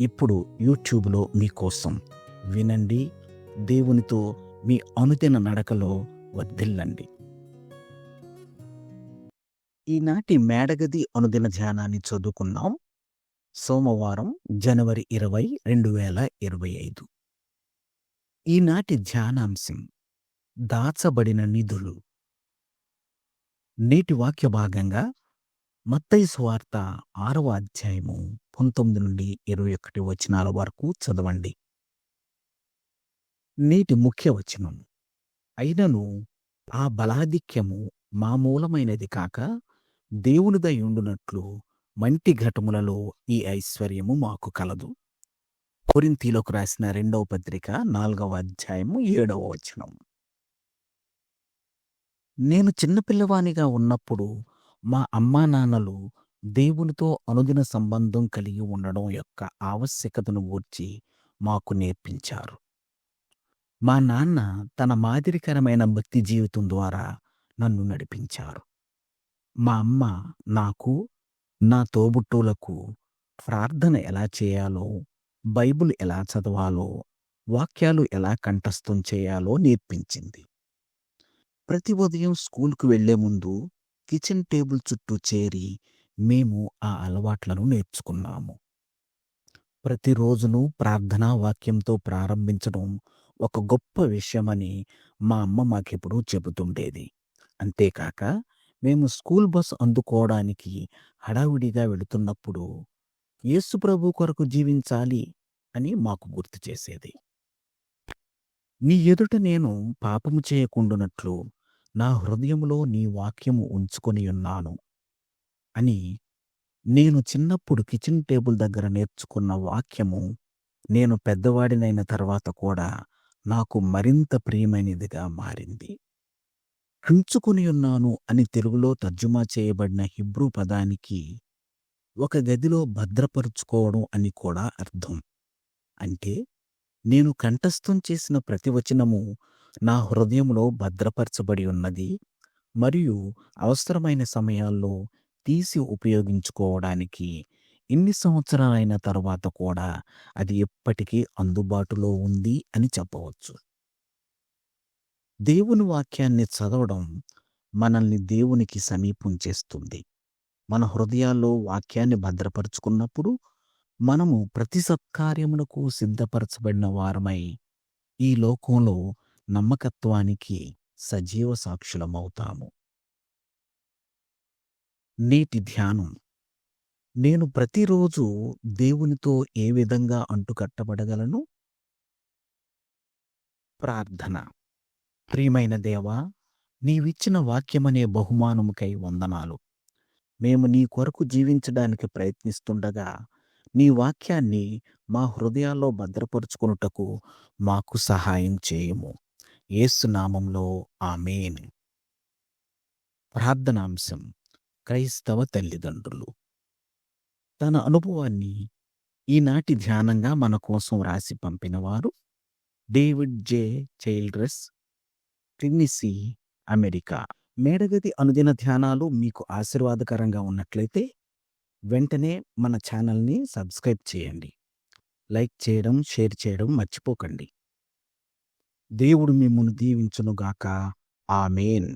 ఇప్పుడు యూట్యూబ్లో మీకోసం వినండి దేవునితో మీ అనుదిన నడకలో వర్ధిల్లండి. ఈనాటి మేడగది అనుదిన ధ్యానాన్ని చదువుకున్నాం సోమవారం జనవరి ఇరవై రెండు వేల ఇరవై ఐదు. ఈనాటి ధ్యానాంశం దాచబడిన నిధులు. నేటి వాక్య భాగంగా మత్తయి సువార్త ఆరవ అధ్యాయము పంతొమ్మిది నుండి ఇరవై ఒకటి వచనాల వరకు చదవండి. నేటి ముఖ్య వచనం అయినను ఆ బలాధిక్యము మామూలమైనది కాక దేవునిదై ఉండునట్లు మంటి ఘటములలో ఈ ఐశ్వర్యము మాకు కలదు. కొరింతీలోకి రాసిన రెండవ పత్రిక నాలుగవ అధ్యాయము ఏడవ వచనం నేను చిన్నపిల్లవానిగా ఉన్నప్పుడు మా అమ్మా నాన్నలు దేవునితో అనుదిన సంబంధం కలిగి ఉండడం యొక్క ఆవశ్యకతను గూర్చి మాకు నేర్పించారు. మా నాన్న తన మాదిరికరమైన భక్తి జీవితం ద్వారా నన్ను నడిపించారు. మా అమ్మ నాకు నా తోబుట్టువులకు ప్రార్థన ఎలా చేయాలో బైబిల్ ఎలా చదవాలో వాక్యాలు ఎలా కంఠస్థం చేయాలో నేర్పించింది. ప్రతి ఉదయం స్కూల్కు వెళ్ళే ముందు కిచెన్ టేబుల్ చుట్టూ చేరి మేము ఆ అలవాట్లను నేర్చుకున్నాము. ప్రతిరోజును ప్రార్థనా వాక్యంతో ప్రారంభించడం ఒక గొప్ప విషయమని మా అమ్మ మాకెప్పుడూ చెబుతుండేది. అంతేకాక మేము స్కూల్ బస్ అందుకోవడానికి హడావిడిగా వెళుతున్నప్పుడు యేసు ప్రభు కొరకు జీవించాలి అని మాకు గుర్తు చేసేది. నీ ఎదుట నేను పాపము చేయకుండునట్లు నా హృదయంలో నీ వాక్యము ఉంచుకొని ఉన్నాను అని నేను చిన్నప్పుడు కిచెన్ టేబుల్ దగ్గర నేర్చుకున్న వాక్యము నేను పెద్దవాడినైన తర్వాత కూడా నాకు మరింత ప్రియమైనదిగా మారింది. ఉంచుకొని ఉన్నాను అని తెలుగులో తర్జుమా చేయబడిన హిబ్రూ పదానికి ఒక గదిలో భద్రపరుచుకోవడం అని కూడా అర్థం. అంటే నేను కంఠస్థం చేసిన ప్రతి వచనము నా హృదయంలో భద్రపరచబడి ఉన్నది. మరియు అవసరమైన సమయాల్లో తీసి ఉపయోగించుకోవడానికి ఇన్ని సంవత్సరాలైన తర్వాత కూడా అది ఎప్పటికీ అందుబాటులో ఉంది అని చెప్పవచ్చు. దేవుని వాక్యాన్ని చదవడం మనల్ని దేవునికి సమీపం చేస్తుంది. మన హృదయాల్లో వాక్యాన్ని భద్రపరుచుకున్నప్పుడు మనము ప్రతి సత్కార్యమునకు సిద్ధపరచబడిన వారమై ఈ లోకంలో నమ్మకత్వానికి సజీవ సాక్షులమవుతాము. నేటి ధ్యానం. నేను ప్రతిరోజు దేవునితో ఏ విధంగా అంటుకట్టబడగలను? ప్రార్థన. ప్రియమైన దేవా నీవిచ్చిన వాక్యమనే బహుమానముకై వందనాలు. మేము నీ కొరకు జీవించడానికి ప్రయత్నిస్తుండగా నీ వాక్యాన్ని మా హృదయాల్లో భద్రపరుచుకొనుటకు మాకు సహాయం చేయము. ఏసునామంలో ఆమెన్. ప్రార్థనాంశం క్రైస్తవ తల్లిదండ్రులు. తన అనుభవాన్ని ఈనాటి ధ్యానంగా మన కోసం రాసి పంపినవారు David J Childress Tennessee America. మేడగది అనుదిన ధ్యానాలు మీకు ఆశీర్వాదకరంగా ఉన్నట్లయితే వెంటనే మన ఛానల్ని సబ్స్క్రైబ్ చేయండి. లైక్ చేయడం షేర్ చేయడం మర్చిపోకండి. దేవుడు మిమ్మల్ని దీవించునుగాక. ఆమెన్.